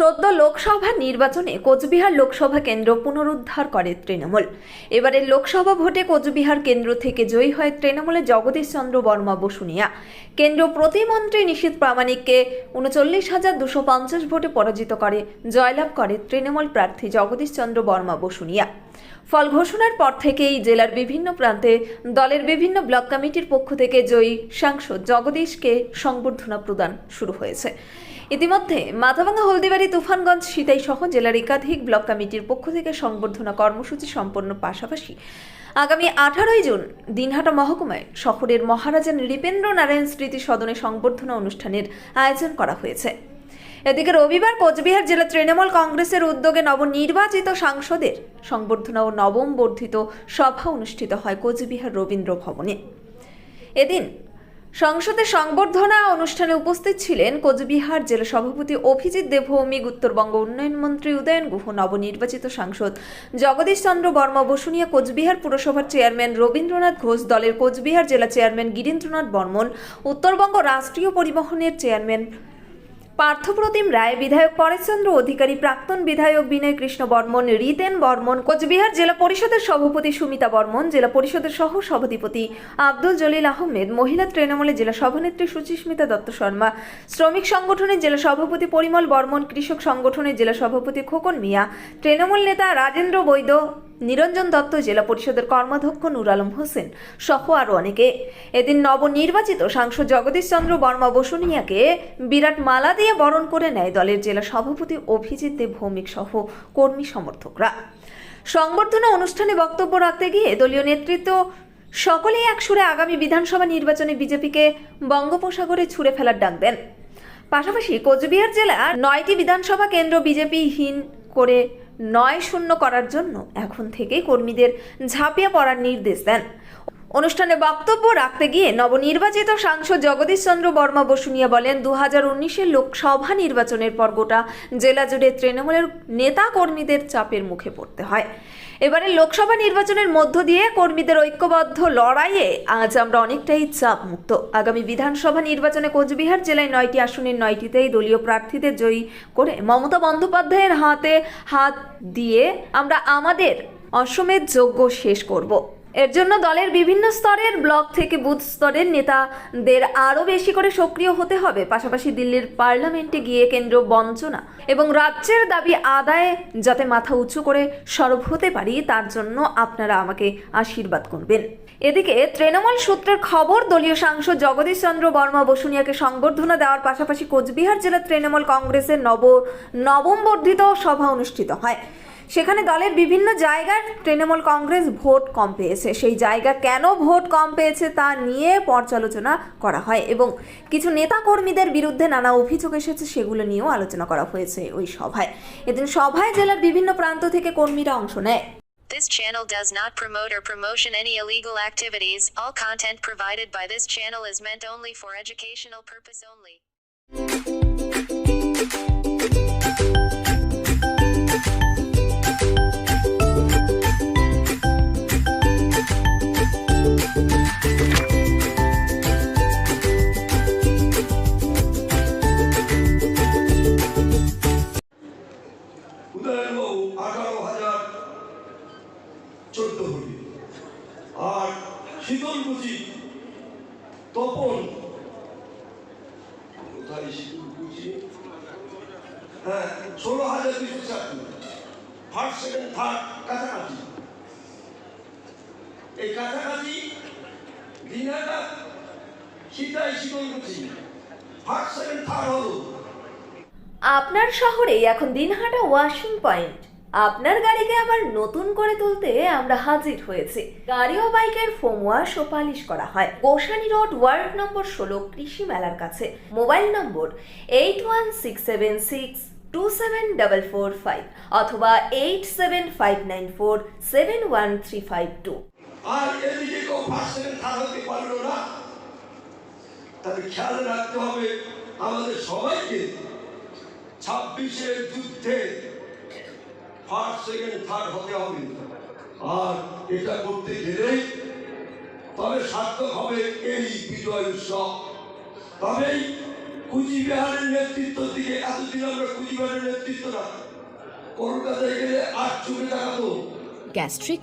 সদ্য লোকসভা নির্বাচনে কোচবিহার লোকসভা কেন্দ্র পুনরুদ্ধার করে তৃণমূল। এবারের লোকসভা ভোটে কোচবিহার কেন্দ্র থেকে জয়ী হয় তৃণমূলের জগদীশ চন্দ্র বর্মা বসুনিয়া কেন্দ্র প্রতিমন্ত্রী নিশীত প্রামাণিককে উনচল্লিশ হাজার দুশো পঞ্চাশ ভোটে পরাজিত করে, জয়লাভ করে তৃণমূল প্রার্থী জগদীশ চন্দ্র বর্মা বসুনিয়া ফল ঘোষণার পর থেকেই জেলার বিভিন্ন প্রান্তে দলের বিভিন্ন ব্লক কমিটির পক্ষ থেকে জয়ী সাংসদ জগদীশকে সংবর্ধনা প্রদান শুরু হয়েছে। ইতিমধ্যে মাথাভাঙ্গা হলদিবাড়ি, তুফানগঞ্জ সিতাই সহ জেলার একাধিক ব্লক কমিটির পক্ষ থেকে সংবর্ধনা কর্মসূচি সম্পন্ন পাশাপাশি আগামী আঠারোই জুন দিনহাটা মহকুমায় শহরের মহারাজা নৃপেন্দ্র নারায়ণ স্মৃতি সদনে সংবর্ধনা অনুষ্ঠানের আয়োজন করা হয়েছে। এদিকে রবিবার কোচবিহার জেলা তৃণমূল কংগ্রেসের উদ্যোগে নবনির্বাচিত সাংসদের সংবর্ধনা ও নবম বর্ধিত সভা অনুষ্ঠিত হয় কোচবিহার রবীন্দ্র ভবনে। এদিন সংসদের সংবর্ধনা অনুষ্ঠানে উপস্থিত ছিলেন কোচবিহার জেলা সভাপতি অভিজিৎ দেবভৌমিক উত্তরবঙ্গ উন্নয়ন মন্ত্রী উদয়ন গুহ, নবনির্বাচিত সাংসদ জগদীশ চন্দ্র বর্মা, বসুনিয়া কোচবিহার পুরসভার চেয়ারম্যান রবীন্দ্রনাথ ঘোষ, দলের কোচবিহার জেলা চেয়ারম্যান গিরীন্দ্রনাথ বর্মন, উত্তরবঙ্গ রাষ্ট্রীয় পরিবহনের চেয়ারম্যান পার্থপ্রতিম রায় বিধায়ক পরেশচন্দ্র অধিকারী, প্রাক্তন বিধায়ক বিনয় কৃষ্ণ বর্মন, রিতেন বর্মন, কোচবিহার জেলা পরিষদের সভাপতি সুমিতা বর্মন, জেলা পরিষদের সহ সভাধিপতি আব্দুল জলিল আহমেদ, মহিলা তৃণমূলের জেলা সভানেত্রী সুচিস্মিতা দত্ত শর্মা, শ্রমিক সংগঠনের জেলা সভাপতি পরিমল বর্মন, কৃষক সংগঠনের জেলা সভাপতি খোকন মিয়া, তৃণমূল নেতা রাজেন্দ্র বৈদ্য নিরঞ্জন দত্ত জেলা পরিষদের কর্মাধ্যক্ষ নুর আলম হোসেন সহ আরও অনেকে। এদিন নবনির্বাচিত সাংসদ জগদীশ চন্দ্র বর্মা বসুনিয়াকে বিরাট মালা দিয়ে বরণ করে নেয় দলের জেলা সভাপতি অভিজিৎ দেব ভৌমিক সহ কর্মী সমর্থকরা। সংবর্ধনা অনুষ্ঠানে বক্তব্য রাখতে গিয়ে দলীয় নেতৃত্ব সকলেই একসুরে আগামী বিধানসভা নির্বাচনে বিজেপিকে বঙ্গোপসাগরে ছুড়ে ফেলার ডাক দেন। পাশাপাশি কোচবিহার জেলার নয়টি বিধানসভা কেন্দ্র বিজেপিহীন করে নয় শূন্য করার জন্য এখন থেকেই কর্মীদের ঝাঁপিয়ে পড়ার নির্দেশ দেন। অনুষ্ঠানে বক্তব্য রাখতে গিয়ে নবনির্বাচিত সাংসদ জগদীশ চন্দ্র বর্মা বসুনিয়া বলেন দু হাজার উনিশের লোকসভা নির্বাচনের পর গোটা জেলা জুড়ে তৃণমূলের নেতা কর্মীদের চাপের মুখে পড়তে হয়। এবারে লোকসভা নির্বাচনের মধ্য দিয়ে কর্মীদের ঐক্যবদ্ধ লড়াইয়ে আজ আমরা অনেকটাই চাপ মুক্ত আগামী বিধানসভা নির্বাচনে কোচবিহার জেলায় নয়টি আসনের নয়টিতেই দলীয় প্রার্থীদের জয়ী করে মমতা বন্দ্যোপাধ্যায়ের হাতে হাত দিয়ে আমরা আমাদের অসমের যোগ্য শেষ করব। এর জন্য দলের বিভিন্ন স্তরের ব্লক থেকে বুথ স্তরের নেতাদের আরও বেশি করে সক্রিয় হতে হবে। পাশাপাশি দিল্লির পার্লামেন্টে গিয়ে কেন্দ্র বঞ্চনা এবং রাজ্যের দাবি আদায়ে যাতে মাথা উঁচু করে সরব হতে পারি, তার জন্য আপনারা আমাকে আশীর্বাদ করবেন। এদিকে তৃণমূল সূত্রের খবর, দলীয় সাংসদ জগদীশ চন্দ্র বর্মা বসুনিয়াকে সংবর্ধনা দেওয়ার পাশাপাশি কোচবিহার জেলা তৃণমূল কংগ্রেসের নব নবম বর্ধিত সভা অনুষ্ঠিত হয়। সেখানে দলের বিভিন্ন জায়গার তৃণমূল কংগ্রেস ভোট কম পেয়েছে সেই জায়গা কেন ভোট কম পেয়েছে তা নিয়ে পর্যালোচনা করা হয় এবং কিছু নেতা কর্মীদের বিরুদ্ধে নানা অভিযোগ এসেছে, সেগুলো নিয়েও আলোচনা করা হয়েছে ওই সভায় এদিন সভায় জেলার বিভিন্ন প্রান্ত থেকে কর্মীরা অংশ নেয় This channel does not promote or promotion any illegal activities. All content provided by this channel is meant only for educational purpose only. Tapan. হ্যাঁ আপনার শহরেই এখন দিনহাটা ওয়াশিং পয়েন্ট আপনার গাড়িকে আবার নতুন করে তুলতে আমরা হাজির হয়েছি। গাড়ি ও বাইকের ফোম ওয়াশ ও করা হয়। গোসানি রোড, ওয়ার্ড নম্বর ষোলো, কৃষি মেলার কাছে। Mobile number eight one six seven six two seven double four five অথবা eight seven five nine four seven one three five two তাহলে খেয়াল রাখতে হবে, আমাদের সবাইকে ছাব্বিশের যুদ্ধে ফার্স্ট সেকেন্ড থার্ড হতে হবে আর এটা করতে গেলে তবে সার্থক হবে এই বিজয় উৎসব। তবেই কুচবিহারের নেতৃত্ব দিকে এতদিন আমরা কুচবিহারের নেতৃত্ব না, কলকাতায় গেলে আর চোখে দেখাতো gastric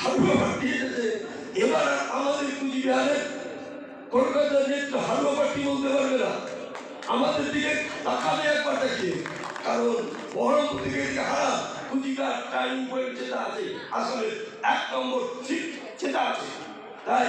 হালুয়া পার্টি এসেছে এবার আমাদের কুচবিহারে কলকাতার নেত্র হালুয়া পার্টি বলতে পারবে না আমাদের দিকে তাকাবে একবার তাকিয়ে কারণ বহরমপুর থেকে হারা কুচবিহার টাইম পয়েন্ট যেটা আছে আসলে এক নম্বর সিট যেটা আছে তাই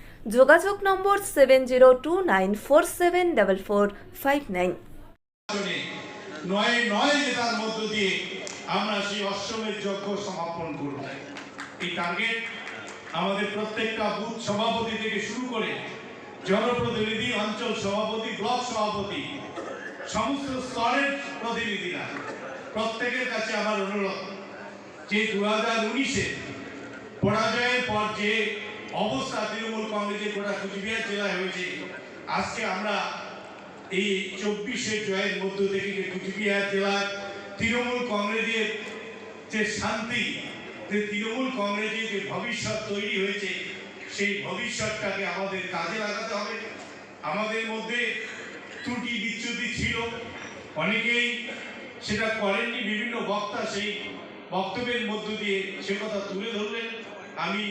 যোগাযোগ number seven zero two nine four seven double four five nine. নয় নয় জেতার মধ্য দিয়ে আমরা সেই অশ্বমের যজ্ঞ সমাপন করব। এই টার্গেট আমাদের প্রত্যেকটা বুথ সভাপতি থেকে শুরু করে জনপ্রতিনিধি, অঞ্চল সভাপতি, ব্লক সভাপতি, সমস্ত স্তরের প্রতিনিধিরা, প্রত্যেকের কাছে আমার অনুরোধ যে দু হাজার উনিশে পরাজয়ের পর যে অবস্থা তৃণমূল কংগ্রেসের গোটা কুচবিহার জেলায় হয়েছে। আজকে আমরা এই চব্বিশে জয়ের মধ্য থেকে যে কুচবিহার জেলার তৃণমূল কংগ্রেসের যে শান্তি, যে তৃণমূল কংগ্রেসের যে ভবিষ্যৎ তৈরি হয়েছে, সেই ভবিষ্যৎটাকে আমাদের কাজে লাগাতে হবে। আমাদের মধ্যে ত্রুটি বিচ্যুতি ছিল। অনেকেই সেটা করেননি, বিভিন্ন বক্তা সেই বক্তব্যের মধ্য দিয়ে সে কথা তুলে ধরলেন। আমি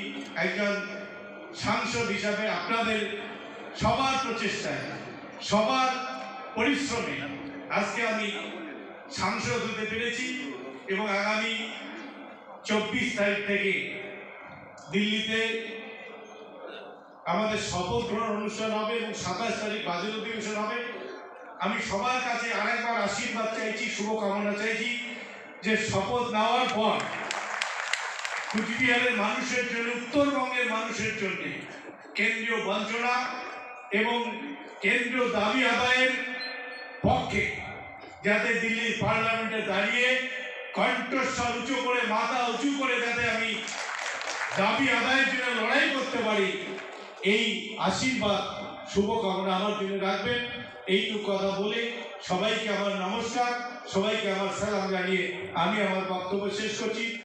একজন সাংসদ হিসাবে আপনাদের সবার প্রচেষ্টায়, সবার পরিশ্রমে আজকে আমি সাংসদ হতে পেরেছি এবং আগামী চব্বিশ তারিখ থেকে দিল্লিতে আমাদের শপথ গ্রহণ অনুষ্ঠান হবে এবং সাতাশ তারিখ বাজেট অধিবেশন হবে। আমি সবার কাছে আরেকবার আশীর্বাদ চাইছি, শুভকামনা চাইছি যে শপথ নেওয়ার পর কুচবিহারের মানুষের জন্য, উত্তরবঙ্গের মানুষের জন্য কেন্দ্রীয় বঞ্চনা এবং কেন্দ্রীয় দাবি আদায়ের পক্ষে যাতে দিল্লির পার্লামেন্টে দাঁড়িয়ে কণ্ঠস্বর উঁচু করে, মাথা উঁচু করে যাতে আমি দাবি আদায়ের জন্য লড়াই করতে পারি, এই আশীর্বাদ, শুভকামনা আমার জন্য রাখবেন। এইটুকু কথা বলে সবাইকে আমার নমস্কার, সবাইকে আমার সালাম জানিয়ে আমি আমার বক্তব্য শেষ করছি।